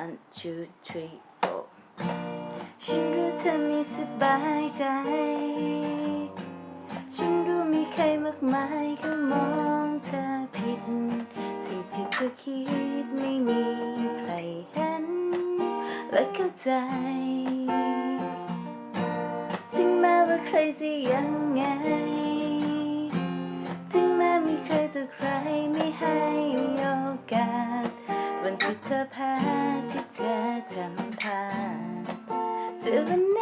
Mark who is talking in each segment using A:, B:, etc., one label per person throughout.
A: one two three four ฉันรู้เธอไม่สบายใจ ฉันรู้มีใครมากมายเขามองเธอผิด สิ่งที่เธอคิดไม่มีใครเห็นและเข้าใจ ถึงแม้ว่าใครจะยัง อวันไหน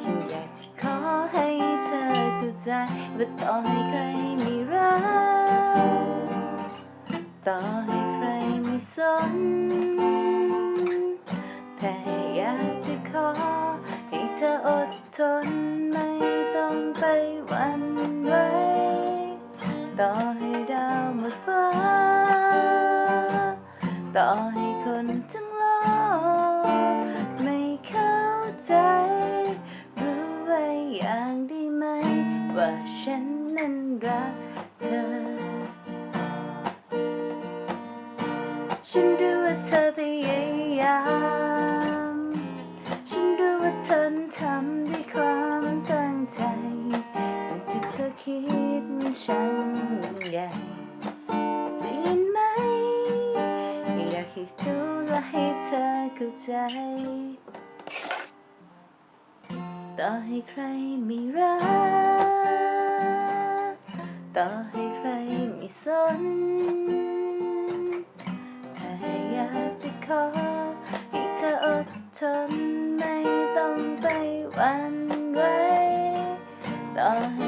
A: ฉันอยากจะขอให้เธอเข้าใจว่าต่อให้ใครไม่รัก ต่อให้ใครไม่สน แต่อยากจะขอให้เธออดทนไม่ต้องไปหวันไหวต่อให้ดาวหมดฟ้าต่อใรักเธอ ฉันรู้ว่าเธอพยายาม ฉันรู้ว่าเธอนทำด้วยความตั้งใจแต่ที่เธอคิดมันช่างใหญ่ได้ยินไหม อยากให้ดูและให้เธอเข้าใจต่อให้ใครไม่รัก ต่อให้ใครไม่สนแต่อยากจะขอให้เธออดทนไม่ต้องไปหวันไหวต่อใ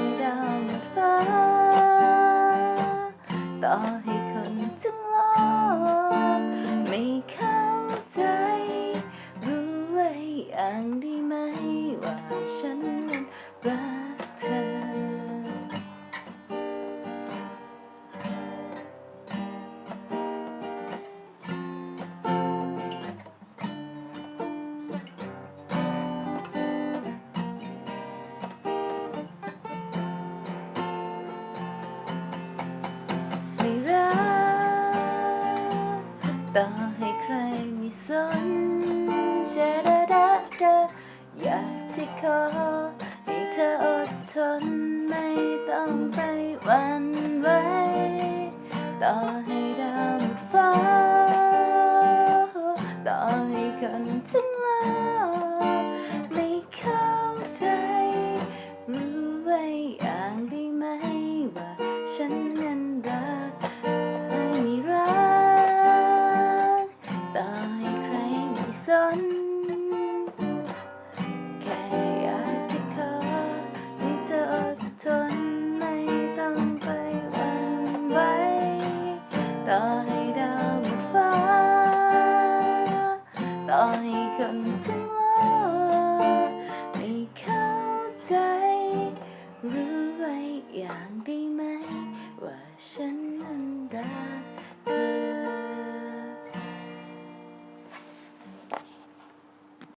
A: ขอให้เธออดทนไม่ต้องไปหวั่นไหวต่อให้ดาวหมดฟ้าต่อให้คนทั้งโลกไม่เข้าใจ รู้ไว้อย่างได้ไหมว่าฉันนั้นรักไม่รักต่อให้ใครไม่สน กคนทั้งโลกไม่เข้าใจ รู้ไว้อย่างได้ไหม ว่าฉันนั้นรัก